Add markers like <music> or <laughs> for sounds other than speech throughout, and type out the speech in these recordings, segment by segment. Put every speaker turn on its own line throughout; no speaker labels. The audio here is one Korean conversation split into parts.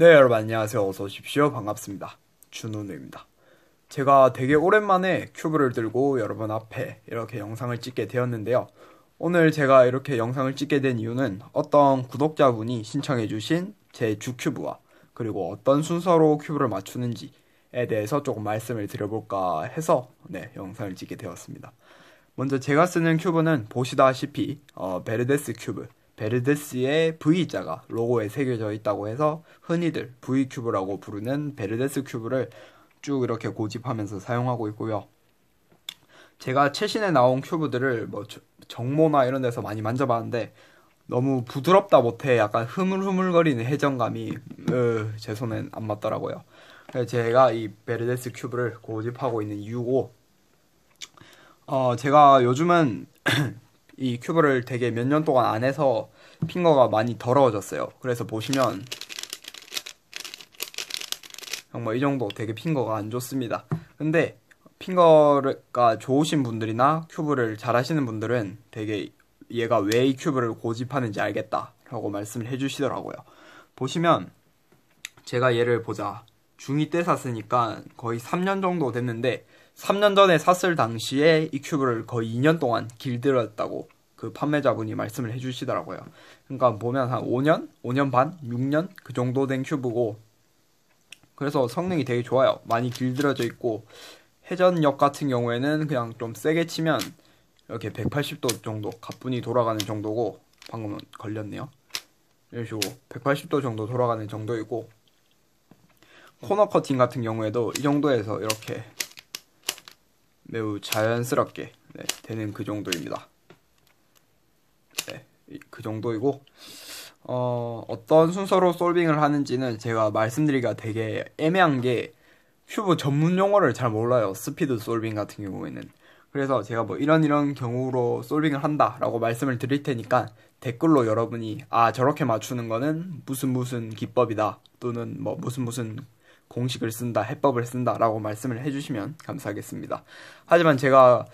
네, 여러분 안녕하세요. 어서 오십시오. 반갑습니다. 준호누입니다. 제가 되게 오랜만에 큐브를 들고 여러분 앞에 이렇게 영상을 찍게 되었는데요. 오늘 제가 이렇게 영상을 찍게 된 이유는 어떤 구독자분이 신청해 주신 제 주큐브와 그리고 어떤 순서로 큐브를 맞추는지에 대해서 조금 말씀을 드려볼까 해서 네, 영상을 찍게 되었습니다. 먼저 제가 쓰는 큐브는 보시다시피 어, 베르데스 큐브 베르데스의 V자가 로고에 새겨져 있다고 해서 흔히들 V큐브라고 부르는 베르데스 큐브를 쭉 이렇게 고집하면서 사용하고 있고요. 제가 최신에 나온 큐브들을 뭐 정모나 이런 데서 많이 만져봤는데 너무 부드럽다 못해 약간 흐물흐물거리는 회전감이 으, 제 손엔 안 맞더라고요. 제가 이 베르데스 큐브를 고집하고 있는 이유고 어, 제가 요즘은 <clears throat> 이 큐브를 되게 몇 년 동안 안 해서 핑거가 많이 더러워졌어요. 그래서 보시면 정말 이 정도 되게 핑거가 안 좋습니다. 근데 핑거가 좋으신 분들이나 큐브를 잘 하시는 분들은 되게 얘가 왜 이 큐브를 고집하는지 알겠다라고 말씀을 해주시더라고요. 보시면 제가 얘를 보자. 중2 때 샀으니까 거의 3년 정도 됐는데 3년 전에 샀을 당시에 이 큐브를 거의 2년 동안 길들였다고 그 판매자분이 말씀을 해주시더라고요. 그러니까 보면 한 5년, 5년 반, 6년 그 정도 된 큐브고 그래서 성능이 되게 좋아요. 많이 길들여져 있고 회전력 같은 경우에는 그냥 좀 세게 치면 이렇게 180도 정도 가뿐히 돌아가는 정도고 방금은 걸렸네요. 이런 식으로 180도 정도 돌아가는 정도이고 코너 커팅 같은 경우에도 이 정도에서 이렇게 매우 자연스럽게 네, 되는 그 정도입니다. 네, 그 정도이고 어, 어떤 순서로 솔빙을 하는지는 제가 말씀드리기가 되게 애매한 게 큐브 전문 용어를 잘 몰라요. 스피드 솔빙 같은 경우에는. 그래서 제가 뭐 이런 이런 경우로 솔빙을 한다라고 말씀을 드릴 테니까 댓글로 여러분이 아 저렇게 맞추는 거는 무슨 무슨 기법이다 또는 뭐 무슨 무슨 공식을 쓴다, 해법을 쓴다라고 말씀을 해주시면 감사하겠습니다. 하지만 제가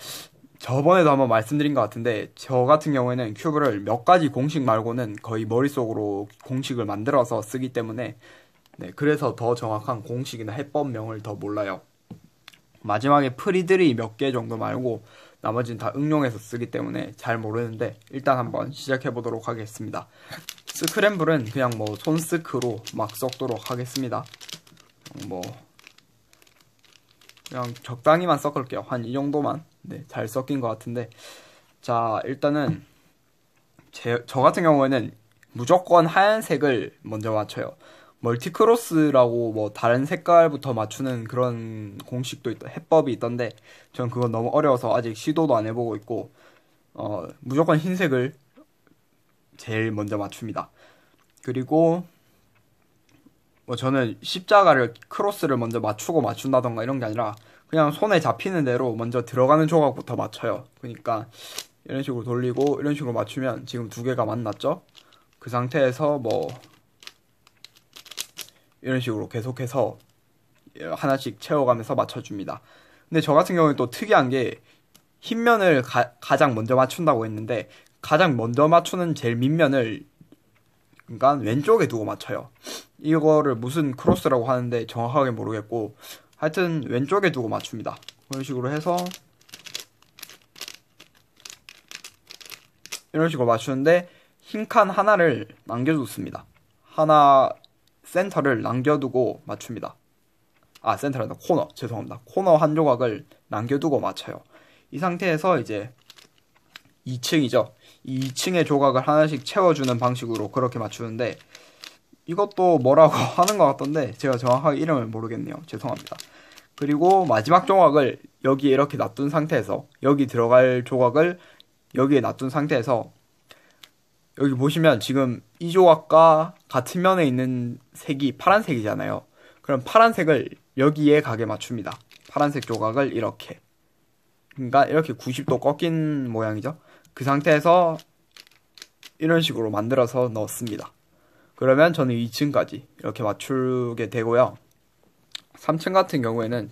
저번에도 한번 말씀드린 것 같은데 저 같은 경우에는 큐브를 몇 가지 공식 말고는 거의 머릿속으로 공식을 만들어서 쓰기 때문에 네, 그래서 더 정확한 공식이나 해법명을 더 몰라요. 마지막에 프리들이 몇 개 정도 말고 나머지는 다 응용해서 쓰기 때문에 잘 모르는데 일단 한번 시작해 보도록 하겠습니다. 스크램블은 그냥 뭐 손스크로 막 섞도록 하겠습니다. 뭐 그냥 적당히만 섞을게요. 한 이 정도만 네, 잘 섞인 것 같은데 자 일단은 제, 저 같은 경우에는 무조건 하얀색을 먼저 맞춰요. 멀티크로스라고 뭐 다른 색깔부터 맞추는 그런 공식도 있다 해법이 있던데 전 그건 너무 어려워서 아직 시도도 안 해보고 있고 어 무조건 흰색을 제일 먼저 맞춥니다. 그리고 뭐 저는 십자가를 크로스를 먼저 맞추고 맞춘다던가 이런 게 아니라 그냥 손에 잡히는 대로 먼저 들어가는 조각부터 맞춰요. 그러니까 이런 식으로 돌리고 이런 식으로 맞추면 지금 두 개가 만났죠? 그 상태에서 뭐 이런 식으로 계속해서 하나씩 채워가면서 맞춰줍니다. 근데 저 같은 경우는 또 특이한 게 흰면을 가, 장 먼저 맞춘다고 했는데 가장 먼저 맞추는 제일 밑면을 그러니까 왼쪽에 두고 맞춰요. 이거를 무슨 크로스라고 하는데 정확하게 모르겠고 하여튼 왼쪽에 두고 맞춥니다. 그런 식으로 해서 이런 식으로 맞추는데 흰 칸 하나를 남겨두습니다. 하나 센터를 남겨두고 맞춥니다. 아 센터란다 코너 죄송합니다. 코너 한 조각을 남겨두고 맞춰요. 이 상태에서 이제 2층이죠. 2층의 조각을 하나씩 채워주는 방식으로 그렇게 맞추는데 이것도 뭐라고 <laughs> 하는 것 같던데 제가 정확하게 이름을 모르겠네요. 죄송합니다. 그리고 마지막 조각을 여기에 이렇게 놔둔 상태에서 여기 들어갈 조각을 여기에 놔둔 상태에서 여기 보시면 지금 이 조각과 같은 면에 있는 색이 파란색이잖아요. 그럼 파란색을 여기에 가게 맞춥니다. 파란색 조각을 이렇게. 그러니까 이렇게 90도 꺾인 모양이죠. 그 상태에서 이런 식으로 만들어서 넣습니다. 그러면 저는 2층까지 이렇게 맞추게 되고요. 3층 같은 경우에는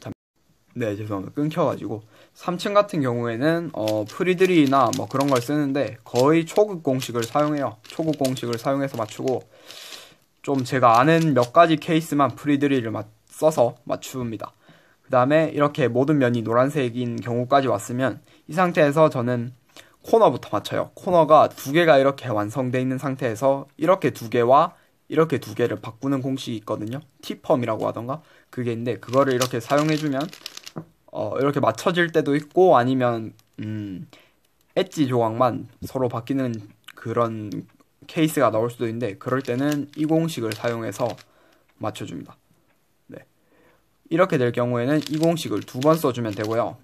네 죄송합니다 끊겨가지고 3층 같은 경우에는 어, 프리드리나 뭐 그런 걸 쓰는데 거의 초급 공식을 사용해요 초급 공식을 사용해서 맞추고 좀 제가 아는 몇 가지 케이스만 프리드릴을 맞, 써서 맞춥니다. 그 다음에 이렇게 모든 면이 노란색인 경우까지 왔으면 이 상태에서 저는 코너부터 맞춰요. 코너가 두 개가 이렇게 완성되어 있는 상태에서 이렇게 두 개와 이렇게 두 개를 바꾸는 공식이 있거든요. 티펌이라고 하던가 그게 있는데 그거를 이렇게 사용해주면 어, 이렇게 맞춰질 때도 있고 아니면 음, 엣지 조각만 서로 바뀌는 그런 케이스가 나올 수도 있는데 그럴 때는 이 공식을 사용해서 맞춰줍니다. 네. 이렇게 될 경우에는 이 공식을 두 번 써주면 되고요.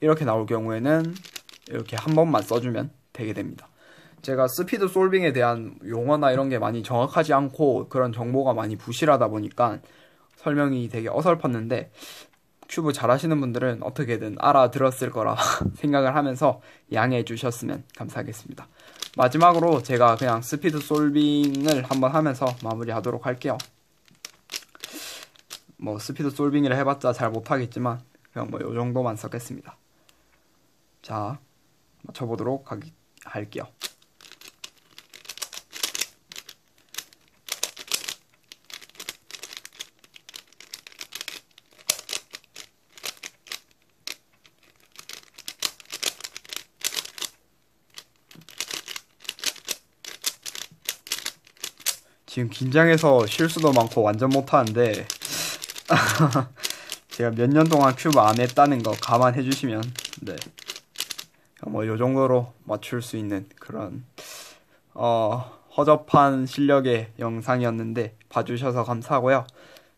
이렇게 나올 경우에는 이렇게 한 번만 써주면 되게 됩니다. 제가 스피드 솔빙에 대한 용어나 이런 게 많이 정확하지 않고 그런 정보가 많이 부실하다 보니까 설명이 되게 어설펐는데 큐브 잘하시는 분들은 어떻게든 알아들었을 거라 <laughs> 생각을 하면서 양해해 주셨으면 감사하겠습니다. 마지막으로 제가 그냥 스피드 솔빙을 한번 하면서 마무리하도록 할게요. 뭐 스피드 솔빙이라 해봤자 잘 못하겠지만 그냥 뭐 요 정도만 썼겠습니다. 자 맞춰보도록 하기, 할게요. 지금 긴장해서 실수도 많고 완전 못하는데 <laughs> 제가 몇 년 동안 큐브 안 했다는 거 감안해 주시면 네. 뭐 요 정도로 맞출 수 있는 그런 어 허접한 실력의 영상이었는데 봐주셔서 감사하고요.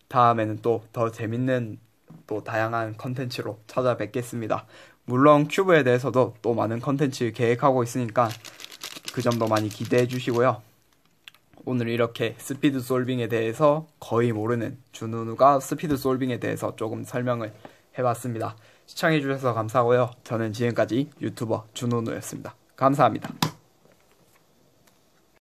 다음에는 또 더 재밌는 또 다양한 컨텐츠로 찾아뵙겠습니다. 물론 큐브에 대해서도 또 많은 컨텐츠 계획하고 있으니까 그 점도 많이 기대해 주시고요. 오늘 이렇게 스피드 솔빙에 대해서 거의 모르는 준우누가 스피드 솔빙에 대해서 조금 설명을 해봤습니다. 시청해주셔서 감사하고요. 저는 지금까지 유튜버 준우누였습니다. 감사합니다.